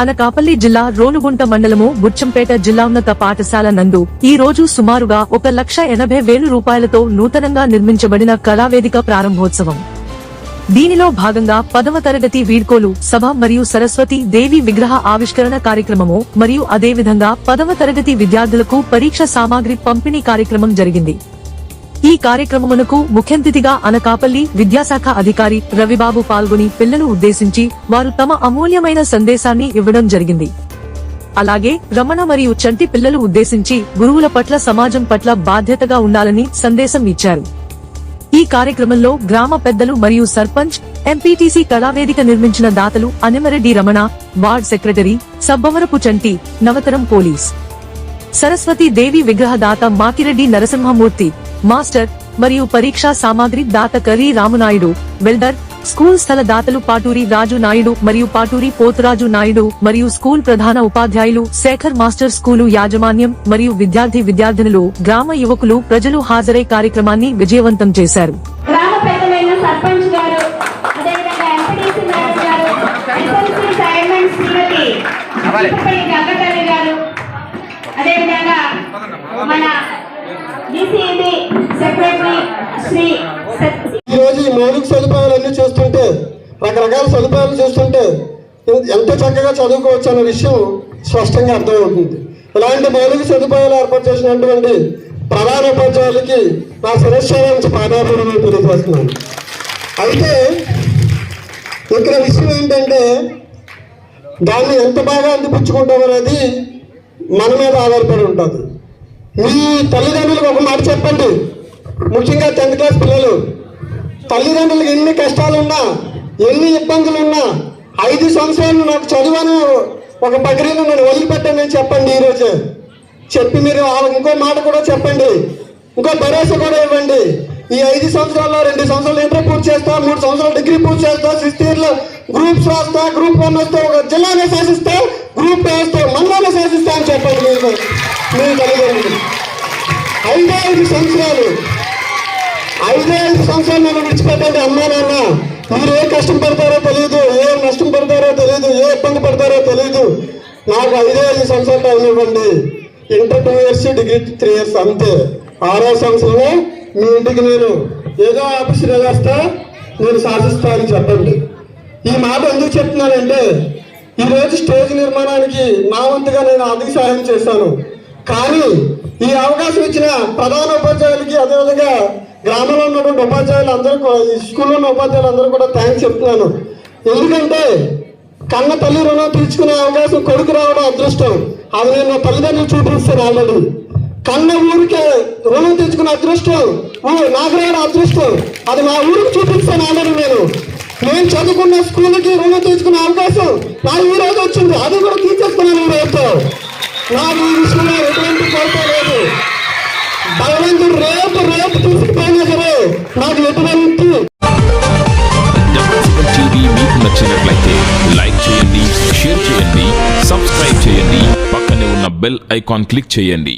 అనకాపల్లి జిల్లా రోనుగుంట మండలము బుచ్చంపేట జిల్లా ఉన్నత పాఠశాల నందు ఈ రోజు సుమారుగా ఒక లక్ష ఎనభై వేలు రూపాయలతో నూతనంగా నిర్మించబడిన కళావేదిక ప్రారంభోత్సవం. దీనిలో భాగంగా పదవ తరగతి వీడ్కోలు సభ మరియు సరస్వతి దేవి విగ్రహ ఆవిష్కరణ కార్యక్రమము మరియు అదేవిధంగా పదవ తరగతి విద్యార్థులకు పరీక్ష సామాగ్రి పంపిణీ కార్యక్రమం జరిగింది. ఈ కార్యక్రమమునకు ముఖ్యంతిథిగా అనకాపల్లి విద్యాశాఖ అధికారి రవిబాబు పాల్గొని పిల్లలు ఉద్దేశించి వారు తమ అమూల్యమైన సందేశాన్ని ఇవ్వడం జరిగింది. అలాగే రమణ మరియు చంటి పిల్లలు ఉద్దేశించి గురువుల పట్ల సమాజం పట్ల బాధ్యతగా ఉండాలని సందేశం ఇచ్చారు. ఈ కార్యక్రమంలో గ్రామ పెద్దలు మరియు సర్పంచ్ ఎంపీటీసీ కళావేదిక నిర్మించిన దాతలు అనిమరెడ్డి రమణ వార్డ్ సెక్రటరీ సబ్బవరపు చంటి నవతరం పోలీస్. సరస్వతి దేవి విగ్రహ దాత మాకిరెడ్డి నరసింహమూర్తి మాస్టర్ మరియు పరీక్షా సామాగ్రి దాత కరీ రామునాయుడు వెల్డర్ స్కూల్ స్థల దాతలు పాటూరి రాజు నాయుడు మరియు పాటూరి పోతురాజు నాయుడు మరియు స్కూల్ ప్రధాన ఉపాధ్యాయులు శేఖర్ మాస్టర్ స్కూలు యాజమాన్యం మరియు విద్యార్థి విద్యార్థినులు గ్రామ యువకులు ప్రజలు హాజరై కార్యక్రమాన్ని విజయవంతం చేశారు. మన ఈరోజు ఈ మౌలిక సదుపాయాలన్నీ చూస్తుంటే రకరకాల సదుపాయాలు చూస్తుంటే ఎంత చక్కగా చదువుకోవచ్చు అనే విషయం స్పష్టంగా అర్థమవుతుంది. ఇలాంటి మౌలిక సదుపాయాలు ఏర్పాటు చేసినటువంటి ప్రధాన ఉపాధ్యాయులకి నా శిరస్సు నుంచి తెలియజేస్తున్నాను. అయితే ఇక్కడ విషయం ఏంటంటే దాన్ని ఎంత బాగా అందిపుచ్చుకుంటాం అనేది మన మీద ఆధారపడి ఉంటుంది. మీ తల్లిదండ్రులకు ఒక మాట చెప్పండి. ముఖ్యంగా టెన్త్ క్లాస్ పిల్లలు. తల్లిదండ్రులకు ఎన్ని కష్టాలున్నా ఎన్ని ఇబ్బందులున్నా ఐదు సంవత్సరాలు నాకు చదువును ఒక బకరీను నన్ను వదిలిపెట్టండి చెప్పండి ఈరోజు. చెప్పి మీరు వాళ్ళకి ఇంకో మాట కూడా చెప్పండి. ఇంకో భరోసా కూడా ఇవ్వండి. ఈ ఐదు సంవత్సరాల్లో రెండు సంవత్సరాలు ఇంటర్ పూర్తి చేస్తా మూడు సంవత్సరాలు డిగ్రీ పూర్తి చేస్తా సిక్స్త్ ఇయర్లో గ్రూప్స్ రాస్తా గ్రూప్ వన్ వస్తే ఒక జిల్లానే శాసిస్తా గ్రూప్ టూ వస్తే మండలాన్ని చెప్పండి మీరు మీ తల్లిదండ్రులు. ఐదే ఐదు సంవత్సరాలు. ఐదే ఐదు సంవత్సరాలు నన్ను విడిచిపెట్టండి అమ్మా నాన్న. మీరు ఏ కష్టం పడతారో తెలియదు ఏ నష్టం పడతారో తెలియదు ఏ ఇబ్బంది పడతారో తెలియదు నాకు ఐదే ఐదు సంవత్సరాలు టైం ఇవ్వండి. Inter two years degree three years అంతే. ఆరో సంవత్సరంలో మీ ఇంటికి నేను ఏదో ఆఫీస్ వేస్తా నేను శాసిస్తా అని చెప్పండి. ఈ మాట ఎందుకు చెప్తున్నానంటే ఈ రోజు స్టేజ్ నిర్మాణానికి నా వంతుగా నేను ఆర్థిక సహాయం చేశాను కానీ ఈ అవకాశం ఇచ్చిన ప్రధాన ఉపాధ్యాయులకి అదేవిధంగా గ్రామంలో ఉన్నటువంటి ఉపాధ్యాయులు అందరూ ఈ స్కూల్లో ఉన్న ఉపాధ్యాయులు అందరూ కూడా థ్యాంక్స్ చెప్తున్నాను. ఎందుకంటే కన్న తల్లి రుణం తీర్చుకునే అవకాశం కొడుకు రావడం అదృష్టం. అది నేను నా తల్లిదండ్రులు చూపిస్తాను ఆల్రెడీ కన్న ఊరికే రుణం తెచ్చుకున్న అదృష్టం నాకు రావడం అదృష్టం. అది మా ఊరికి చూపిస్తాను ఆల్రెడీ నేను. నేను చదువుకున్న స్కూల్కి రుణం తీసుకునే అవకాశం నాకు ఈ రోజు వచ్చింది. అది కూడా తీసేసుకున్నాను ఈ రోజుతో నాకు ఈ విషయంలో ఎటువంటి కోరిక లేదు. భగవంతుడు రేపు రేపు తీసుకుపోయినా సరే నాకు ఎటువంటి టీవీ మీకు నచ్చినట్లయితే లైక్ చేయండి షేర్ చేయండి సబ్స్క్రైబ్ చేయండి. పక్కనే ఉన్న బెల్ ఐకాన్ క్లిక్ చేయండి.